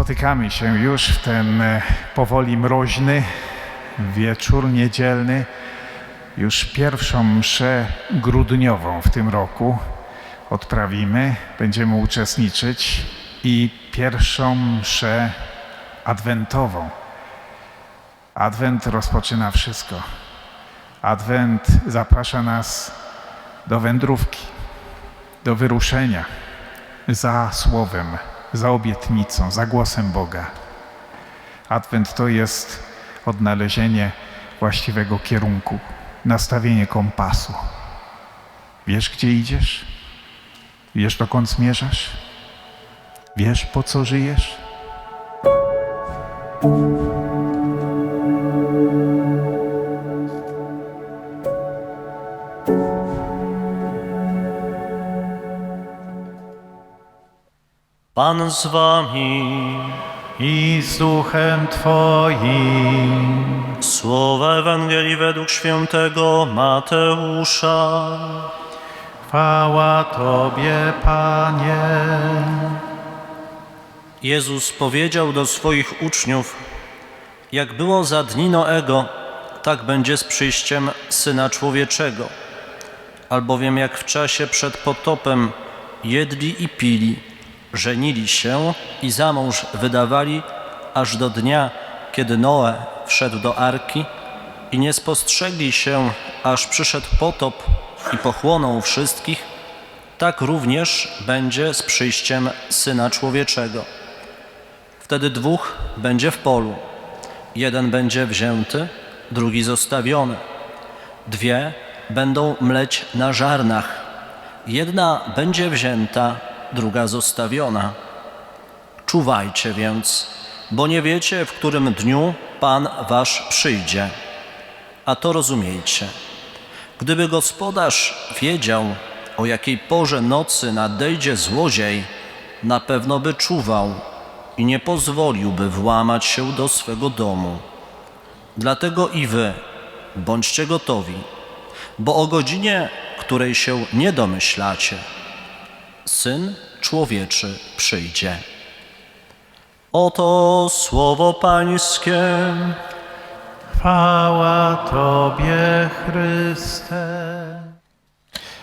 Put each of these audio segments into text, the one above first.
Spotykamy się już w ten e, powoli mroźny wieczór niedzielny, już pierwszą mszę grudniową w tym roku odprawimy, będziemy uczestniczyć i pierwszą mszę adwentową. Adwent rozpoczyna wszystko. Adwent zaprasza nas do wędrówki, do wyruszenia za słowem, za obietnicą, za głosem Boga. Adwent to jest odnalezienie właściwego kierunku, nastawienie kompasu. Wiesz, gdzie idziesz? Wiesz, dokąd zmierzasz? Wiesz, po co żyjesz? Pan z wami. I z duchem Twoim. Słowa Ewangelii według świętego Mateusza. Chwała Tobie, Panie. Jezus powiedział do swoich uczniów: Jak było za dni Noego, tak będzie z przyjściem syna człowieczego. Albowiem jak w czasie przed potopem jedli i pili, żenili się i za mąż wydawali, aż do dnia, kiedy Noe wszedł do arki i nie spostrzegli się, aż przyszedł potop i pochłonął wszystkich, tak również będzie z przyjściem syna człowieczego. Wtedy dwóch będzie w polu. Jeden będzie wzięty, drugi zostawiony. Dwie będą mleć na żarnach. Jedna będzie wzięta, druga zostawiona. Czuwajcie więc, bo nie wiecie, w którym dniu Pan wasz przyjdzie. A to rozumiejcie. Gdyby gospodarz wiedział, o jakiej porze nocy nadejdzie złodziej, na pewno by czuwał i nie pozwoliłby włamać się do swego domu. Dlatego i wy bądźcie gotowi, bo o godzinie, której się nie domyślacie, Syn Człowieczy przyjdzie. Oto słowo Pańskie. Chwała Tobie, Chryste.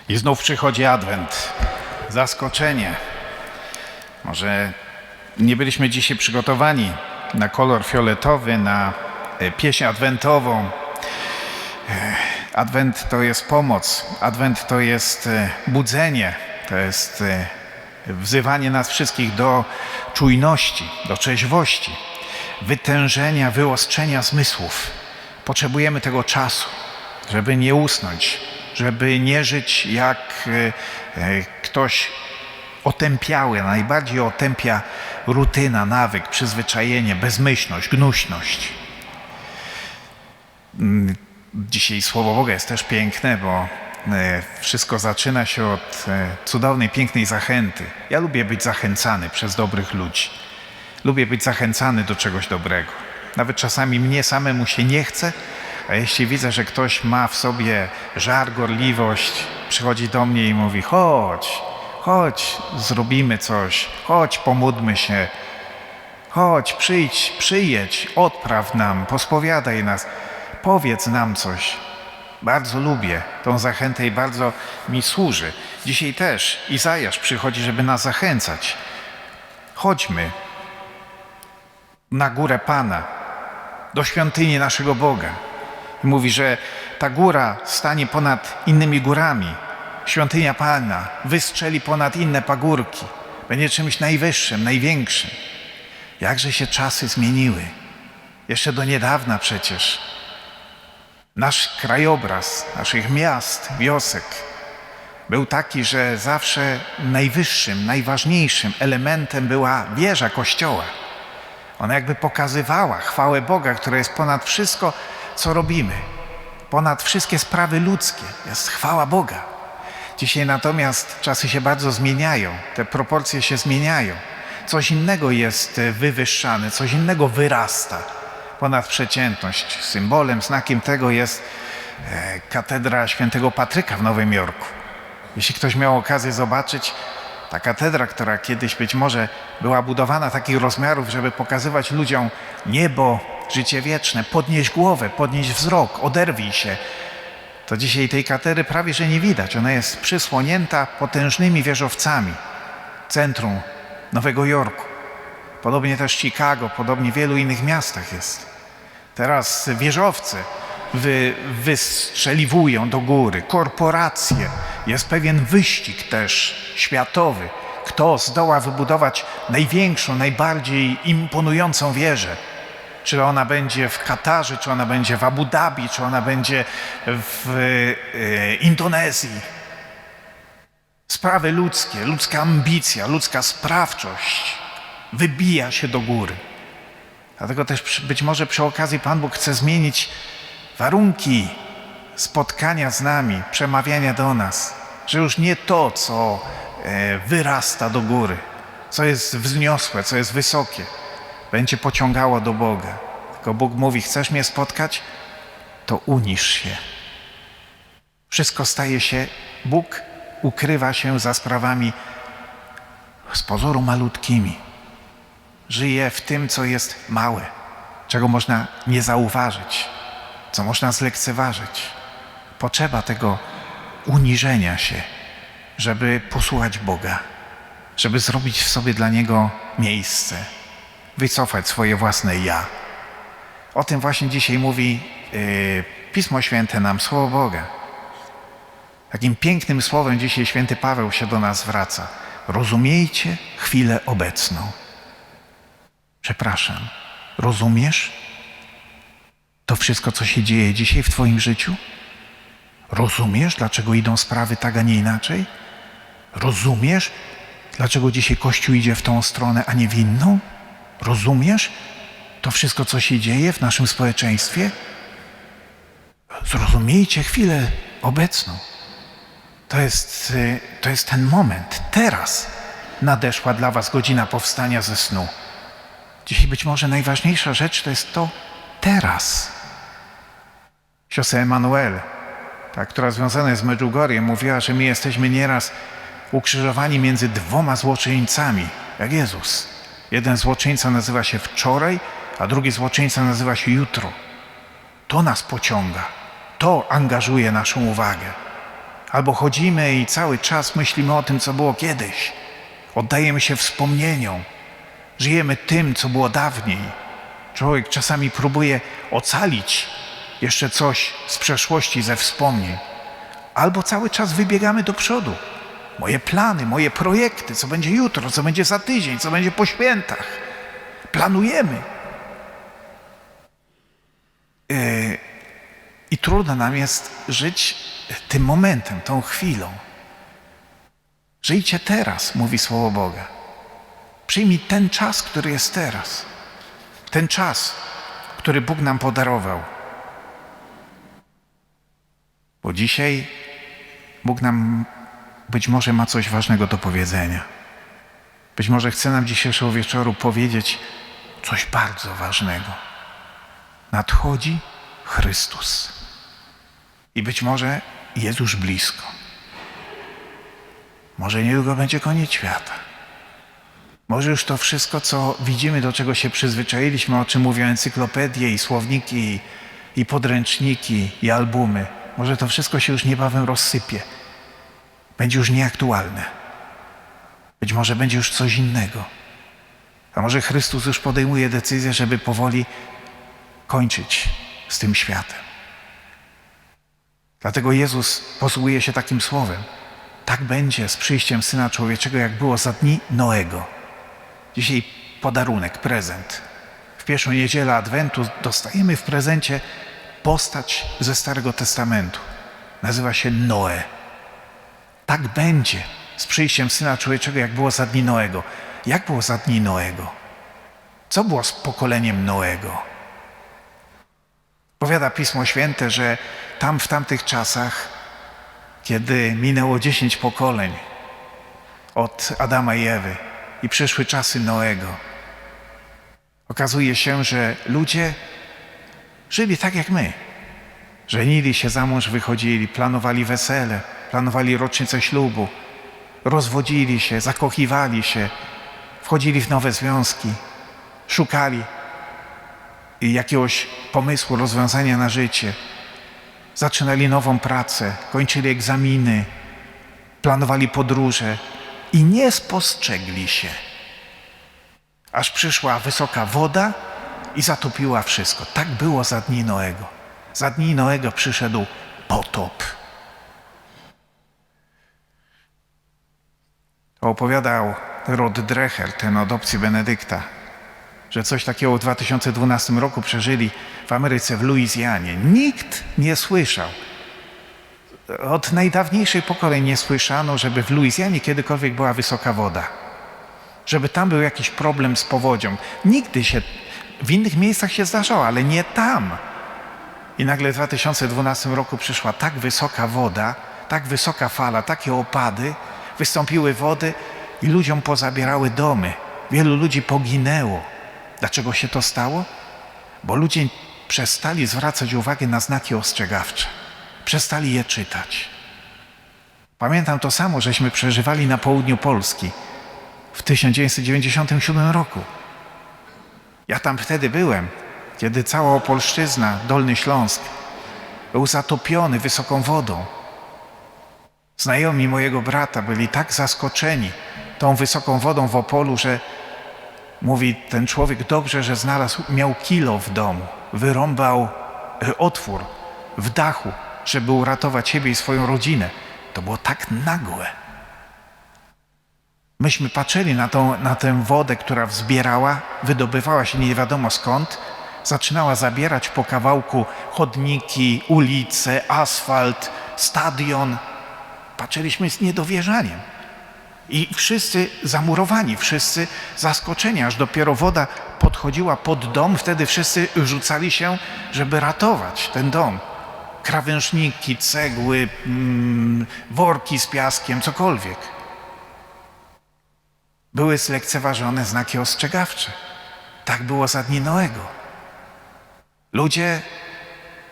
I znów przychodzi Adwent. Zaskoczenie. Może nie byliśmy dzisiaj przygotowani na kolor fioletowy, na e, pieśń adwentową. E, Adwent to jest pomoc. Adwent to jest e, budzenie. To jest e, wzywanie nas wszystkich do czujności, do trzeźwości, wytężenia, wyostrzenia zmysłów. Potrzebujemy tego czasu, żeby nie usnąć, żeby nie żyć jak e, e, ktoś otępiały. Najbardziej otępia rutyna, nawyk, przyzwyczajenie, bezmyślność, gnuśność. Mm, Dzisiaj Słowo Boga jest też piękne, bo wszystko zaczyna się od e, cudownej, pięknej zachęty. Ja lubię być zachęcany przez dobrych ludzi. Lubię być zachęcany do czegoś dobrego. Nawet czasami mnie samemu się nie chce, a jeśli widzę, że ktoś ma w sobie żar, gorliwość, przychodzi do mnie i mówi: chodź, chodź, zrobimy coś, chodź, pomódlmy się, chodź, przyjdź, przyjedź, odpraw nam, pospowiadaj nas, powiedz nam coś. Bardzo lubię tą zachętę i bardzo mi służy. Dzisiaj też Izajasz przychodzi, żeby nas zachęcać. Chodźmy na górę Pana, do świątyni naszego Boga. I mówi, że ta góra stanie ponad innymi górami. Świątynia Pana wystrzeli ponad inne pagórki. Będzie czymś najwyższym, największym. Jakże się czasy zmieniły. Jeszcze do niedawna przecież. Nasz krajobraz naszych miast, wiosek był taki, że zawsze najwyższym, najważniejszym elementem była wieża kościoła. Ona jakby pokazywała chwałę Boga, która jest ponad wszystko, co robimy. Ponad wszystkie sprawy ludzkie jest chwała Boga. Dzisiaj natomiast czasy się bardzo zmieniają, te proporcje się zmieniają. Coś innego jest wywyższane, coś innego wyrasta ponad przeciętność. Symbolem, znakiem tego jest e, katedra świętego Patryka w Nowym Jorku. Jeśli ktoś miał okazję zobaczyć, Ta katedra, która kiedyś być może była budowana takich rozmiarów, żeby pokazywać ludziom niebo, życie wieczne, podnieść głowę, podnieść wzrok, oderwij się. To dzisiaj tej katedry prawie że nie widać. Ona jest przysłonięta potężnymi wieżowcami. Centrum Nowego Jorku. Podobnie też Chicago, podobnie w wielu innych miastach jest. Teraz wieżowce wy, wystrzeliwują do góry, korporacje. Jest pewien wyścig też światowy. Kto zdoła wybudować największą, najbardziej imponującą wieżę? Czy ona będzie w Katarze, czy ona będzie w Abu Dhabi, czy ona będzie w e, Indonezji? Sprawy ludzkie, ludzka ambicja, ludzka sprawczość wybija się do góry. Dlatego też być może przy okazji Pan Bóg chce zmienić warunki spotkania z nami, przemawiania do nas, że już nie to, co e, wyrasta do góry, co jest wzniosłe, co jest wysokie, będzie pociągało do Boga. Tylko Bóg mówi: Chcesz mnie spotkać? To unisz się. Wszystko staje się, Bóg ukrywa się za sprawami z pozoru malutkimi żyje w tym, co jest małe, czego można nie zauważyć, co można zlekceważyć. Potrzeba tego uniżenia się, żeby posłuchać Boga, żeby zrobić w sobie dla Niego miejsce, wycofać swoje własne ja. O tym właśnie dzisiaj mówi yy, Pismo Święte nam, Słowo Boga. Takim pięknym słowem dzisiaj święty Paweł się do nas zwraca. Rozumiejcie chwilę obecną. Przepraszam, rozumiesz to wszystko, co się dzieje dzisiaj w Twoim życiu? Rozumiesz, dlaczego idą sprawy tak, a nie inaczej? Rozumiesz, dlaczego dzisiaj Kościół idzie w tą stronę, a nie w inną? Rozumiesz to wszystko, co się dzieje w naszym społeczeństwie? Zrozumiejcie chwilę obecną. To jest, y, to jest ten moment. Teraz nadeszła dla Was godzina powstania ze snu. Dzisiaj być może najważniejsza rzecz to jest to teraz. Siostra Emanuel, ta, która związana jest z Medjugorjem, mówiła, że my jesteśmy nieraz ukrzyżowani między dwoma złoczyńcami, jak Jezus. Jeden złoczyńca nazywa się wczoraj, a drugi złoczyńca nazywa się jutro. To nas pociąga, to angażuje naszą uwagę. Albo chodzimy i cały czas myślimy o tym, co było kiedyś. Oddajemy się wspomnieniom, Żyjemy tym, co było dawniej. Człowiek czasami próbuje ocalić jeszcze coś z przeszłości, ze wspomnień. Albo cały czas wybiegamy do przodu. Moje plany, moje projekty, co będzie jutro, co będzie za tydzień, co będzie po świętach. Planujemy. Yy, I trudno nam jest żyć tym momentem, tą chwilą. Żyjcie teraz, mówi Słowo Boga. Przyjmij ten czas, który jest teraz. Ten czas, który Bóg nam podarował. Bo dzisiaj Bóg nam być może ma coś ważnego do powiedzenia. Być może chce nam dzisiejszego wieczoru powiedzieć coś bardzo ważnego. Nadchodzi Chrystus. I być może jest już blisko. Może niedługo będzie koniec świata. Może już to wszystko, co widzimy, do czego się przyzwyczailiśmy, o czym mówią encyklopedie i słowniki, i, podręczniki, i albumy, może to wszystko się już niebawem rozsypie. Będzie już nieaktualne. Być może będzie już coś innego. A może Chrystus już podejmuje decyzję, żeby powoli kończyć z tym światem. Dlatego Jezus posługuje się takim słowem. Tak będzie z przyjściem Syna Człowieczego, jak było za dni Noego. Dzisiaj podarunek, prezent. W pierwszą niedzielę Adwentu dostajemy w prezencie postać ze Starego Testamentu. Nazywa się Noe. Tak będzie z przyjściem Syna Człowieczego, jak było za dni Noego. Jak było za dni Noego? Co było z pokoleniem Noego? Powiada Pismo Święte, że tam w tamtych czasach, kiedy minęło dziesięć pokoleń od Adama i Ewy i przyszły czasy Noego, okazuje się, że ludzie żyli tak jak my. Żenili się za mąż, wychodzili, planowali wesele, planowali rocznicę ślubu, rozwodzili się, zakochiwali się, wchodzili w nowe związki, szukali jakiegoś pomysłu, rozwiązania na życie. Zaczynali nową pracę, kończyli egzaminy, planowali podróże i nie spostrzegli się. Aż przyszła wysoka woda i zatopiła wszystko. Tak było za dni Noego. Za dni Noego przyszedł potop. Opowiadał Rod Dreher, ten od Benedykta, że coś takiego w 2012 roku przeżyli w Ameryce, w Luizjanie. Nikt nie słyszał. Od najdawniejszych pokoleń nie słyszano, żeby w Luizjanie kiedykolwiek była wysoka woda. Żeby tam był jakiś problem z powodzią. Nigdy się, w innych miejscach się zdarzało, ale nie tam. I nagle w 2012 roku przyszła tak wysoka woda, tak wysoka fala, takie opady, wystąpiły wody i ludziom pozabierały domy. Wielu ludzi poginęło. Dlaczego się to stało? Bo ludzie przestali zwracać uwagę na znaki ostrzegawcze. Przestali je czytać. Pamiętam to samo, żeśmy przeżywali na południu Polski w 1997 roku. Ja tam wtedy byłem, kiedy cała Opolszczyzna, Dolny Śląsk był zatopiony wysoką wodą. Znajomi mojego brata byli tak zaskoczeni tą wysoką wodą w Opolu, że mówi ten człowiek dobrze, że znalazł, miał kilo w domu, wyrąbał e, otwór w dachu, żeby uratować siebie i swoją rodzinę. To było tak nagłe. Myśmy patrzyli na, tą, na tę wodę, która wzbierała, wydobywała się nie wiadomo skąd, zaczynała zabierać po kawałku chodniki, ulice, asfalt, stadion. Patrzyliśmy z niedowierzaniem. I wszyscy zamurowani, wszyscy zaskoczeni, aż dopiero woda podchodziła pod dom, wtedy wszyscy rzucali się, żeby ratować ten dom. Krawężniki, cegły, mm, worki z piaskiem, cokolwiek. Były zlekceważone znaki ostrzegawcze. Tak było za dni Noego. Ludzie,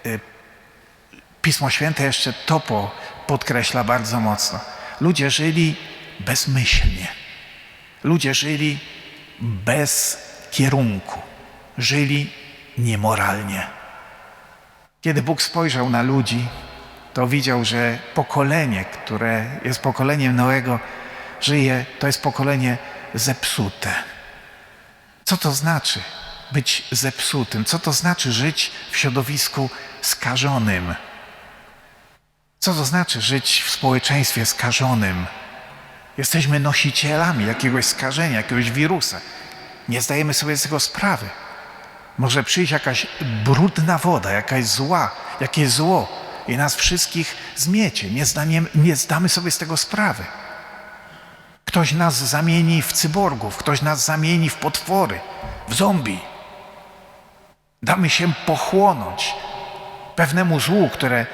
y, Pismo Święte jeszcze to po, podkreśla bardzo mocno. Ludzie żyli bezmyślnie. Ludzie żyli bez kierunku. Żyli niemoralnie. Kiedy Bóg spojrzał na ludzi, to widział, że pokolenie, które jest pokoleniem Noego, żyje, to jest pokolenie zepsute. Co to znaczy być zepsutym? Co to znaczy żyć w środowisku skażonym? Co to znaczy żyć w społeczeństwie skażonym? Jesteśmy nosicielami jakiegoś skażenia, jakiegoś wirusa. Nie zdajemy sobie z tego sprawy. Może przyjść jakaś brudna woda, jakaś zła, jakieś zło i nas wszystkich zmiecie. Nie, nie zdamy sobie z tego sprawy. Ktoś nas zamieni w cyborgów, ktoś nas zamieni w potwory, w zombie. Damy się pochłonąć pewnemu złu, które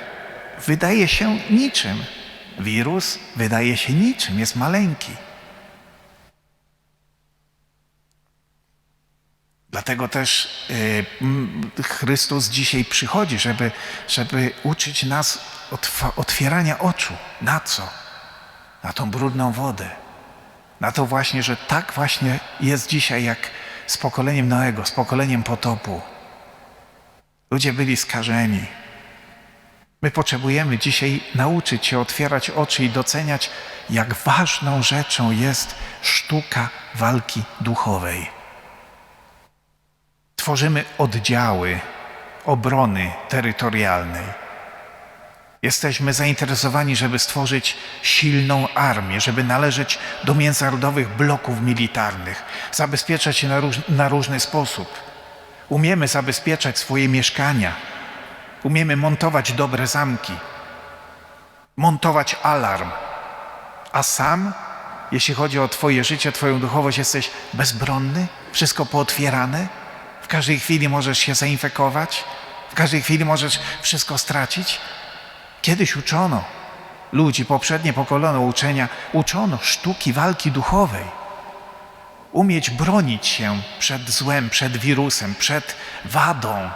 wydaje się niczym. Wirus wydaje się niczym, jest maleńki. Dlatego też y, Chrystus dzisiaj przychodzi, żeby, żeby uczyć nas otwierania oczu. Na co? Na tą brudną wodę. Na to właśnie, że tak właśnie jest dzisiaj jak z pokoleniem Noego, z pokoleniem potopu. Ludzie byli skażeni. My potrzebujemy dzisiaj nauczyć się otwierać oczy i doceniać, jak ważną rzeczą jest sztuka walki duchowej. Tworzymy oddziały obrony terytorialnej. Jesteśmy zainteresowani, żeby stworzyć silną armię, żeby należeć do międzynarodowych bloków militarnych, zabezpieczać się na, róż, na różny sposób. Umiemy zabezpieczać swoje mieszkania, umiemy montować dobre zamki, montować alarm, a sam, jeśli chodzi o Twoje życie, Twoją duchowość, jesteś bezbronny, wszystko pootwierane, każdej chwili możesz się zainfekować, w każdej chwili możesz wszystko stracić. Kiedyś uczono ludzi, poprzednie pokolenie uczenia, uczono sztuki walki duchowej. Umieć bronić się przed złem, przed wirusem, przed wadą.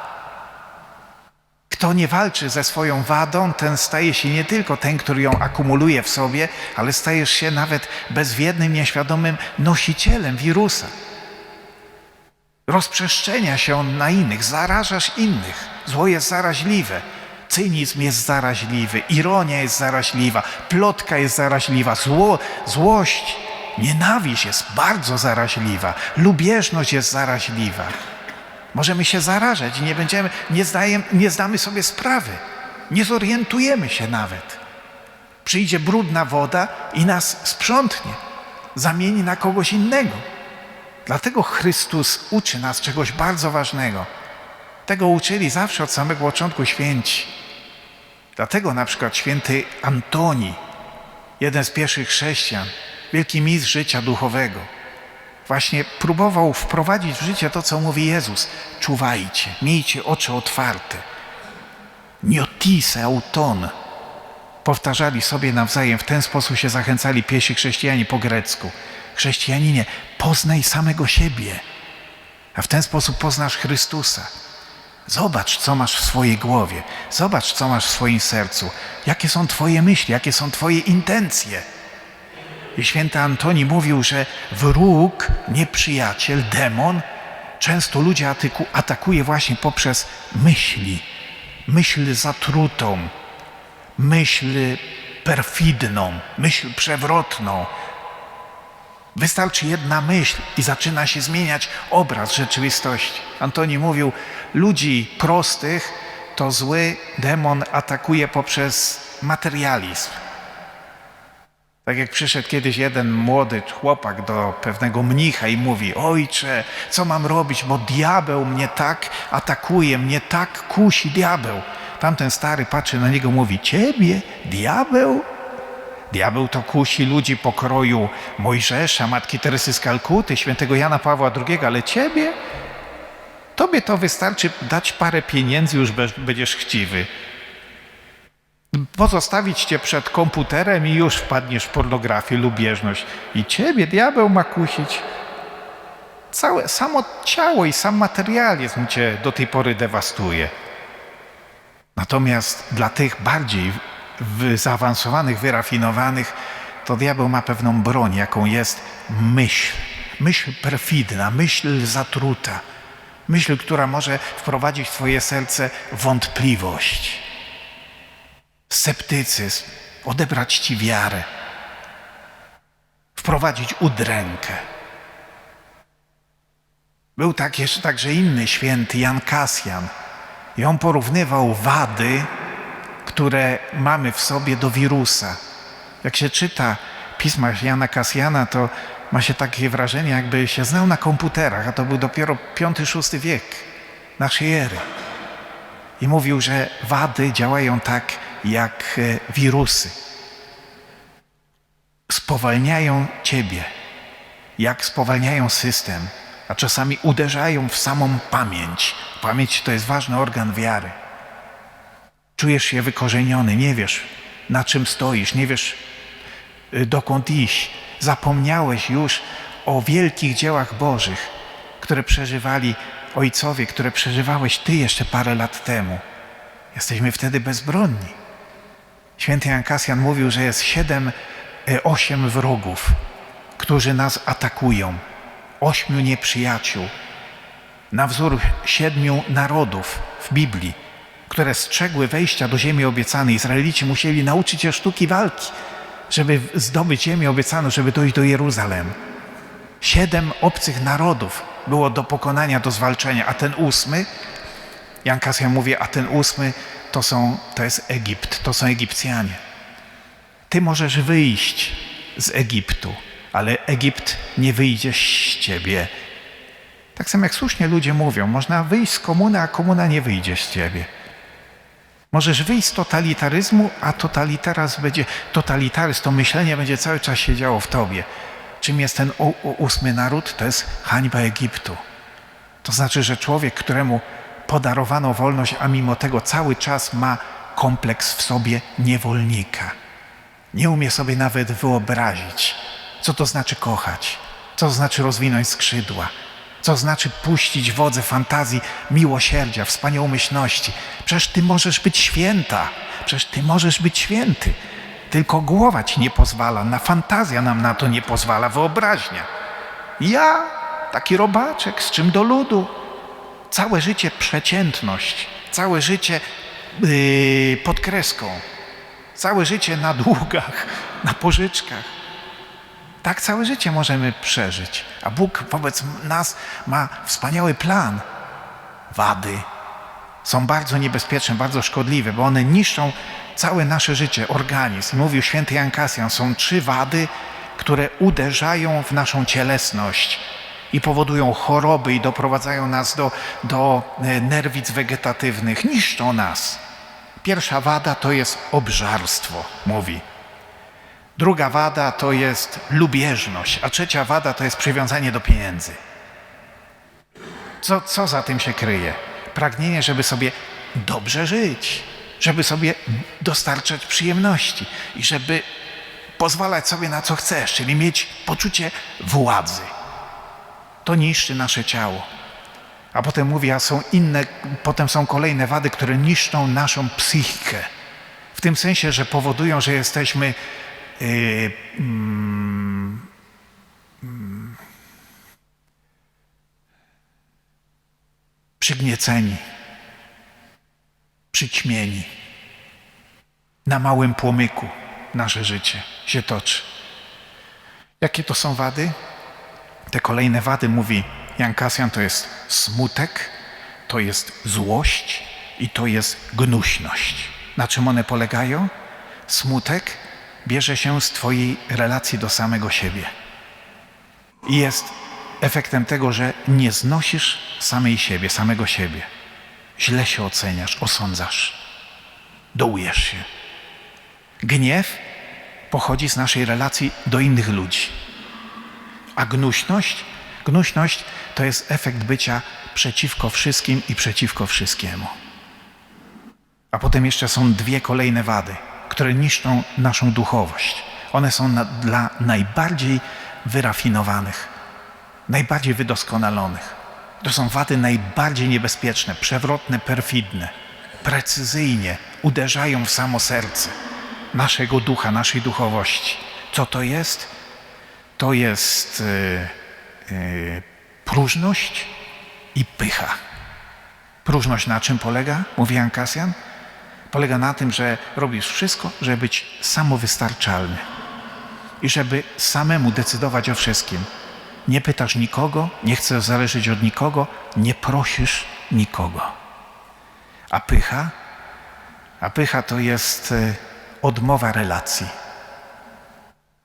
Kto nie walczy ze swoją wadą, ten staje się nie tylko ten, który ją akumuluje w sobie, ale stajesz się nawet bezwiednym, nieświadomym nosicielem wirusa. Rozprzestrzenia się on na innych, zarażasz innych. Zło jest zaraźliwe. Cynizm jest zaraźliwy, ironia jest zaraźliwa, plotka jest zaraźliwa, zło, złość, nienawiść jest bardzo zaraźliwa, lubieżność jest zaraźliwa. Możemy się zarażać i nie będziemy, nie, zdajem, nie zdamy sobie sprawy, nie zorientujemy się nawet. Przyjdzie brudna woda i nas sprzątnie, zamieni na kogoś innego. Dlatego Chrystus uczy nas czegoś bardzo ważnego. Tego uczyli zawsze od samego początku święci. Dlatego na przykład święty Antoni, jeden z pierwszych chrześcijan, wielki mistrz życia duchowego, właśnie próbował wprowadzić w życie to, co mówi Jezus. Czuwajcie, miejcie oczy otwarte. Niotise auton. Powtarzali sobie nawzajem, w ten sposób się zachęcali pierwsi chrześcijanie po grecku. Chrześcijaninie, poznaj samego siebie, a w ten sposób poznasz Chrystusa. Zobacz, co masz w swojej głowie, zobacz, co masz w swoim sercu, jakie są Twoje myśli, jakie są Twoje intencje. I święty Antoni mówił, że wróg, nieprzyjaciel, demon, często ludzi atakuje właśnie poprzez myśli, myśl zatrutą, myśl perfidną, myśl przewrotną, Wystarczy jedna myśl i zaczyna się zmieniać obraz rzeczywistości. Antoni mówił, ludzi prostych to zły demon atakuje poprzez materializm. Tak jak przyszedł kiedyś jeden młody chłopak do pewnego mnicha i mówi: Ojcze, co mam robić, bo diabeł mnie tak atakuje, mnie tak kusi diabeł. Tamten stary patrzy na niego, mówi: Ciebie, diabeł? Diabeł to kusi ludzi pokroju Mojżesza, Matki Teresy z Kalkuty, świętego Jana Pawła II, ale ciebie? Tobie to wystarczy dać parę pieniędzy, już będziesz chciwy. Pozostawić cię przed komputerem i już wpadniesz w pornografię, lubieżność. I ciebie diabeł ma kusić. Całe, samo ciało i sam materializm cię do tej pory dewastuje. Natomiast dla tych bardziej w zaawansowanych, wyrafinowanych, to diabeł ma pewną broń, jaką jest myśl. Myśl perfidna, myśl zatruta. Myśl, która może wprowadzić w Twoje serce wątpliwość, sceptycyzm, odebrać Ci wiarę, wprowadzić udrękę. Był tak jeszcze także inny święty Jan Kasjan i on porównywał wady które mamy w sobie do wirusa. Jak się czyta pisma Jana Kasjana, to ma się takie wrażenie, jakby się znał na komputerach, a to był dopiero V-VI wiek naszej ery. I mówił, że wady działają tak jak e, wirusy. Spowalniają ciebie, jak spowalniają system, a czasami uderzają w samą pamięć. Pamięć to jest ważny organ wiary. Czujesz się wykorzeniony, nie wiesz na czym stoisz, nie wiesz y, dokąd iść. Zapomniałeś już o wielkich dziełach Bożych, które przeżywali ojcowie, które przeżywałeś ty jeszcze parę lat temu. Jesteśmy wtedy bezbronni. Święty Jan Kasjan mówił, że jest siedem, y, osiem wrogów, którzy nas atakują, ośmiu nieprzyjaciół, na wzór siedmiu narodów w Biblii które strzegły wejścia do ziemi obiecanej. Izraelici musieli nauczyć się sztuki walki, żeby zdobyć ziemię obiecaną, żeby dojść do Jeruzalem. Siedem obcych narodów było do pokonania, do zwalczenia, a ten ósmy, Jan Kasjan mówi, a ten ósmy to, są, to jest Egipt, to są Egipcjanie. Ty możesz wyjść z Egiptu, ale Egipt nie wyjdzie z ciebie. Tak samo jak słusznie ludzie mówią, można wyjść z komuny, a komuna nie wyjdzie z ciebie. Możesz wyjść z totalitaryzmu, a totalitaryzm będzie, totalitaryzm, to myślenie będzie cały czas siedziało w tobie. Czym jest ten ósmy naród? To jest hańba Egiptu. To znaczy, że człowiek, któremu podarowano wolność, a mimo tego cały czas ma kompleks w sobie niewolnika. Nie umie sobie nawet wyobrazić, co to znaczy kochać, co to znaczy rozwinąć skrzydła, Co znaczy puścić wodze fantazji, miłosierdzia, wspaniałomyślności? Przecież ty możesz być święta, przecież ty możesz być święty. Tylko głowa ci nie pozwala, na fantazja nam na to nie pozwala, wyobraźnia. Ja, taki robaczek, z czym do ludu. Całe życie przeciętność, całe życie yy, pod kreską, całe życie na długach, na pożyczkach. Tak całe życie możemy przeżyć. A Bóg wobec nas ma wspaniały plan. Wady są bardzo niebezpieczne, bardzo szkodliwe, bo one niszczą całe nasze życie, organizm. Mówił święty Jan Kasjan, są trzy wady, które uderzają w naszą cielesność i powodują choroby i doprowadzają nas do, do e, nerwic wegetatywnych, niszczą nas. Pierwsza wada to jest obżarstwo, mówi. Druga wada to jest lubieżność, a trzecia wada to jest przywiązanie do pieniędzy. Co, co za tym się kryje? Pragnienie, żeby sobie dobrze żyć, żeby sobie dostarczać przyjemności i żeby pozwalać sobie na co chcesz, czyli mieć poczucie władzy. To niszczy nasze ciało. A potem mówi, a są inne, potem są kolejne wady, które niszczą naszą psychikę. W tym sensie, że powodują, że jesteśmy yy, mm, mm, przygnieceni, przyćmieni. Na małym płomyku nasze życie się toczy. Jakie to są wady? Te kolejne wady mówi Jan Kasjan, to jest smutek, to jest złość i to jest gnuśność. Na czym one polegają? Smutek bierze się z Twojej relacji do samego siebie. I jest efektem tego, że nie znosisz samej siebie, samego siebie. Źle się oceniasz, osądzasz, dołujesz się. Gniew pochodzi z naszej relacji do innych ludzi. A gnuśność? Gnuśność to jest efekt bycia przeciwko wszystkim i przeciwko wszystkiemu. A potem jeszcze są dwie kolejne wady, które niszczą naszą duchowość. One są na, dla najbardziej wyrafinowanych, najbardziej wydoskonalonych. To są wady najbardziej niebezpieczne, przewrotne, perfidne. Precyzyjnie uderzają w samo serce naszego ducha, naszej duchowości. Co to jest? To jest yy, yy, próżność i pycha. Próżność na czym polega? Mówi Jan. Polega na tym, że robisz wszystko, żeby być samowystarczalny i żeby samemu decydować o wszystkim. Nie pytasz nikogo, nie chcesz zależeć od nikogo, nie prosisz nikogo. A pycha? A pycha to jest y, odmowa relacji.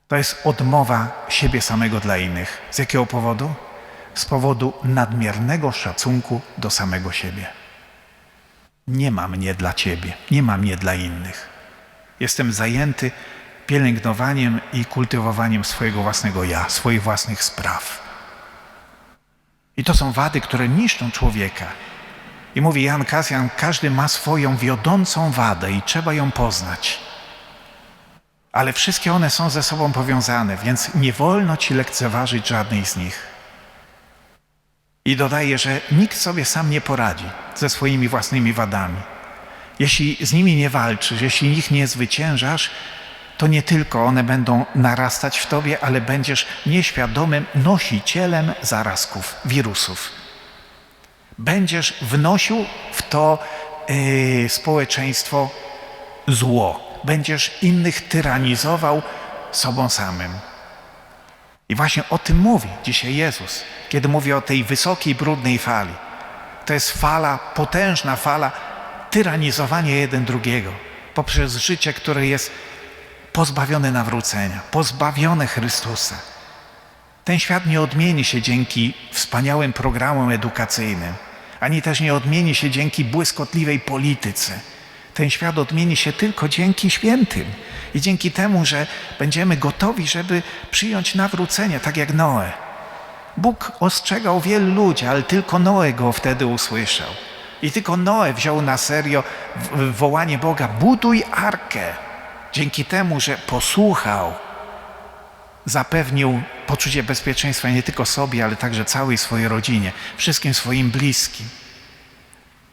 To jest odmowa siebie samego dla innych. Z jakiego powodu? Z powodu nadmiernego szacunku do samego siebie. Nie ma mnie dla ciebie, nie ma mnie dla innych. Jestem zajęty pielęgnowaniem i kultywowaniem swojego własnego ja, swoich własnych spraw. I to są wady, które niszczą człowieka. I mówi Jan Kasjan, każdy ma swoją wiodącą wadę i trzeba ją poznać. Ale wszystkie one są ze sobą powiązane, więc nie wolno ci lekceważyć żadnej z nich. I dodaje, że nikt sobie sam nie poradzi ze swoimi własnymi wadami. Jeśli z nimi nie walczysz, jeśli ich nie zwyciężasz, to nie tylko one będą narastać w tobie, ale będziesz nieświadomym nosicielem zarazków, wirusów. Będziesz wnosił w to yy, społeczeństwo zło. Będziesz innych tyranizował sobą samym. I właśnie o tym mówi dzisiaj Jezus, kiedy mówi o tej wysokiej, brudnej fali. To jest fala, potężna fala tyranizowania jeden drugiego poprzez życie, które jest pozbawione nawrócenia, pozbawione Chrystusa. Ten świat nie odmieni się dzięki wspaniałym programom edukacyjnym, ani też nie odmieni się dzięki błyskotliwej polityce. Ten świat odmieni się tylko dzięki świętym i dzięki temu, że będziemy gotowi, żeby przyjąć nawrócenie, tak jak Noe. Bóg ostrzegał wielu ludzi, ale tylko Noe go wtedy usłyszał. I tylko Noe wziął na serio wołanie Boga: buduj arkę. Dzięki temu, że posłuchał zapewnił poczucie bezpieczeństwa nie tylko sobie, ale także całej swojej rodzinie, wszystkim swoim bliskim.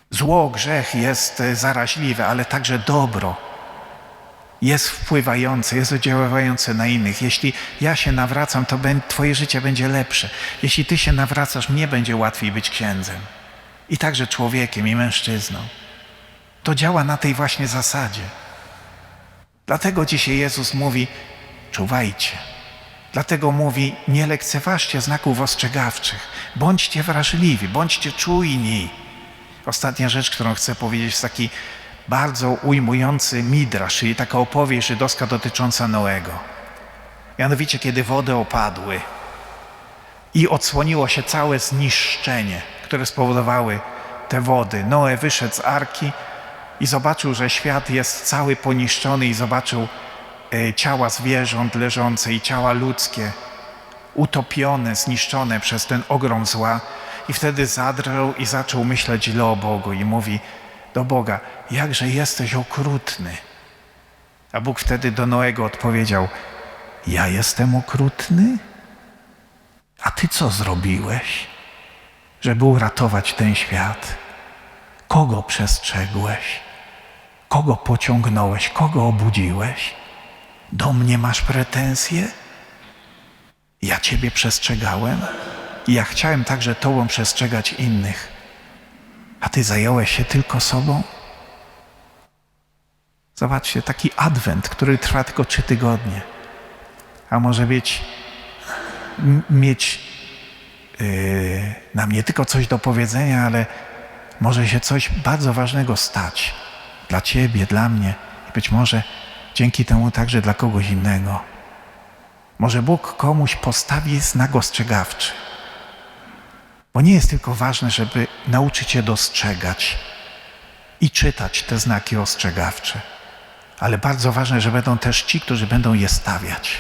Zło, grzech jest zaraźliwe, ale także dobro jest wpływające, jest oddziaływające na innych. Jeśli ja się nawracam, to Twoje życie będzie lepsze. Jeśli Ty się nawracasz, mnie będzie łatwiej być księdzem. I także człowiekiem, i mężczyzną. To działa na tej właśnie zasadzie. Dlatego dzisiaj Jezus mówi: czuwajcie. Dlatego mówi: nie lekceważcie znaków ostrzegawczych. Bądźcie wrażliwi, bądźcie czujni. Ostatnia rzecz, którą chcę powiedzieć, jest taki bardzo ujmujący midrasz, czyli taka opowieść żydowska dotycząca Noego. Mianowicie, kiedy wody opadły i odsłoniło się całe zniszczenie, które spowodowały te wody, Noe wyszedł z arki i zobaczył, że świat jest cały poniszczony i zobaczył e, ciała zwierząt leżące i ciała ludzkie utopione, zniszczone przez ten ogrom zła. I wtedy zadrżał i zaczął myśleć źle o Bogu i mówi Boga, jakże jesteś okrutny. A Bóg wtedy do Noego odpowiedział, ja jestem okrutny? A ty co zrobiłeś, żeby uratować ten świat? Kogo przestrzegłeś? Kogo pociągnąłeś? Kogo obudziłeś? Do mnie masz pretensje? Ja Ciebie przestrzegałem ja chciałem także Tobą przestrzegać innych, a Ty zająłeś się tylko sobą? Zobaczcie, taki adwent, który trwa tylko trzy tygodnie, a może być, m- mieć yy, nam nie tylko coś do powiedzenia, ale może się coś bardzo ważnego stać dla Ciebie, dla mnie i być może dzięki temu także dla kogoś innego. Może Bóg komuś postawi znak ostrzegawczy. Bo nie jest tylko ważne, żeby nauczyć się dostrzegać i czytać te znaki ostrzegawcze, ale bardzo ważne, że będą też ci, którzy będą je stawiać.